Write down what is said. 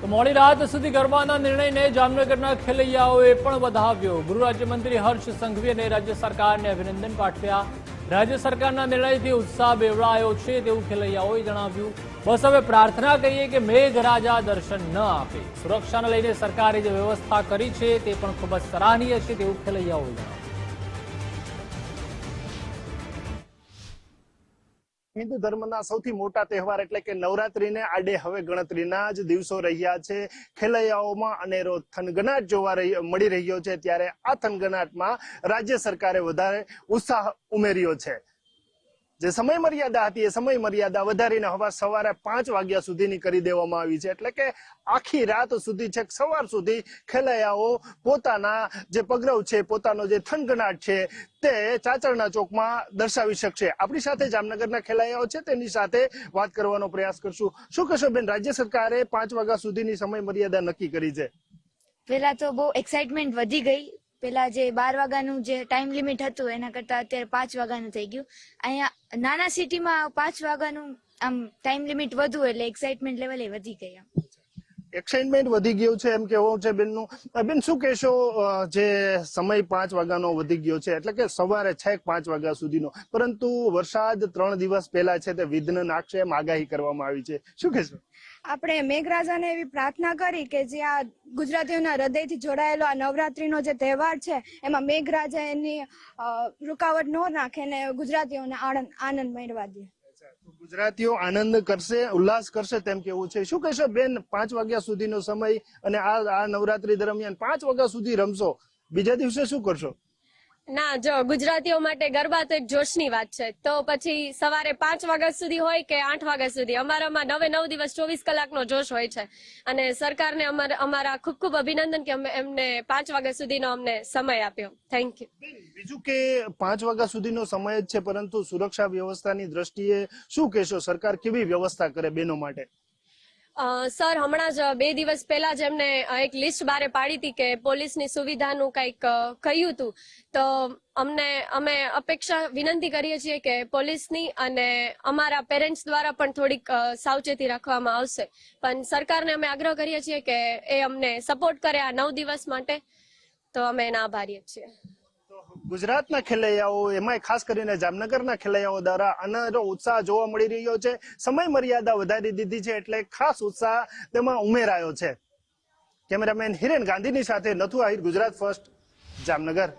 તો મોડી રાત સુધી ગરબાના નિર્ણયને જામનગરના ખેલૈયાઓએ પણ વધાવ્યો. ગૃહ રાજ્યમંત્રી હર્ષ સંઘવી અને રાજ્ય સરકારને અભિનંદન પાઠવ્યા. રાજ્ય સરકારના નિર્ણયથી ઉત્સાહ બેવડાયો છે તેવું ખેલૈયાઓએ જણાવ્યું. બસ હવે પ્રાર્થના કરીએ કે મેઘરાજા દર્શન ન આપે. સુરક્ષાને લઈને સરકારે જે વ્યવસ્થા કરી છે તે પણ ખૂબ જ સરાહનીય છે તેવું ખેલૈયાઓએ જણાવ્યું. હિન્દુ ધર્મના સૌથી મોટા તહેવાર એટલે કે નવરાત્રીને આડે હવે ગણતરીના જ દિવસો રહ્યા છે. ખેલૈયાઓમાં અનેરો થનગનાટ જોવા મળી રહ્યો છે. ત્યારે આ થનગનાટમાં રાજ્ય સરકારે વધારે ઉત્સાહ ઉમેર્યો છે. જે સમય મર્યાદા હતી એ સમય મર્યાદા વધારીને હવે સવારે પાંચ વાગ્યા સુધીની કરી દેવામાં આવી છે. એટલે કે આખી રાત સુધી છેક સવાર સુધી ખેલૈયાઓ પોતાના જે પગરવ છે, પોતાનો જે થનગનાટ છે, તે ચાચરના ચોકમાં દર્શાવી શકશે. આપણી સાથે જામનગરના ખેલૈયાઓ છે, તેની સાથે વાત કરવાનો પ્રયાસ કરશું. શું કહેશો બેન, રાજ્ય સરકારે પાંચ વાગ્યા સુધીની સમય મર્યાદા નક્કી કરી છે? પેલા તો બહુ એક્સાઇટમેન્ટ વધી ગઈ. પેલા જે બાર વાગ્યાનું જે ટાઈમ લિમિટ હતું, એના કરતા અત્યારે પાંચ વાગ્યાનું થઈ ગયું. અહીંયા નાના સિટીમાં પાંચ વાગ્યાનું આમ ટાઈમ લિમિટ વધુ એટલે એક્સાઇટમેન્ટ લેવલ એ વધી આમ. એક્સાઇટમેન્ટ વધી ગયું છે એમ કેવું છે બેનનું. બેન, શું કહેશો જે સમય પાંચ વાગ્યાનો વધી ગયો છે? એટલે કે સવારે છેક પાંચ વાગ્યા સુધીનો. પરંતુ વરસાદ ત્રણ દિવસ પહેલા છે તે વિઘ્ન નાખશે એમ આગાહી કરવામાં આવી છે. શું કહેશો? આપણે મેઘરાજાને એવી પ્રાર્થના કરી કે જે આ ગુજરાતીઓના હૃદયથી જોડાયેલો આ નવરાત્રીનો જે તહેવાર છે, એમાં મેઘરાજા એની રૂકાવટ ન નાખે ને ગુજરાતીઓને આનંદ આનંદ મેળવા દે. ગુજરાતીઓ આનંદ કરશે, ઉલ્લાસ કરશે તેમ કેવું છે. શું કહેશો બેન, પાંચ વાગ્યા સુધીનો સમય અને આ આ નવરાત્રી દરમિયાન પાંચ વાગ્યા સુધી રમશો. બીજા દિવસે શું કરશો? ના, જો ગુજરાતીઓ માટે ગરબા તો એક જોશની વાત છે. તો પછી સવારે પાંચ વાગ્યા સુધી હોય કે આઠ વાગ્યા સુધી? અમારામાં નવે નવ દિવસ ચોવીસ કલાકનો જોશ હોય છે. અને સરકારને અમારે ખૂબ ખૂબ અભિનંદન કે અમે એમને પાંચ વાગ્યા સુધીનો અમને સમય આપ્યો. થેન્ક યુ બીજું કે પાંચ વાગ્યા સુધીનો સમય જ છે, પરંતુ સુરક્ષા વ્યવસ્થાની દ્રષ્ટિએ શું કહેશો? સરકાર કેવી વ્યવસ્થા કરે બહેનો માટે? સર, હમણાં જ બે દિવસ પહેલા જ એમને એક લિસ્ટ બારે પાડી હતી કે પોલીસની સુવિધાનું કંઈક કહ્યું હતું. તો અમને, અમે અપેક્ષા વિનંતી કરીએ છીએ કે પોલીસની અને અમારા પેરેન્ટ્સ દ્વારા પણ થોડીક સાવચેતી રાખવામાં આવશે. પણ સરકારને અમે આગ્રહ કરીએ છીએ કે એ અમને સપોર્ટ કરે આ નવ દિવસ માટે. તો અમે એના આભારી છીએ. ગુજરાતના ખેલૈયાઓ, એમાંય ખાસ કરીને જામનગરના ખેલૈયાઓ દ્વારા અનેરો ઉત્સાહ જોવા મળી રહ્યો છે. સમય મર્યાદા વધારી દીધી છે એટલે ખાસ ઉત્સાહ તેમાં ઉમેરાયો છે. કેમેરામેન હિરેન ગાંધીની સાથે નથુ આહિર ગુજરાત ફર્સ્ટ, જામનગર.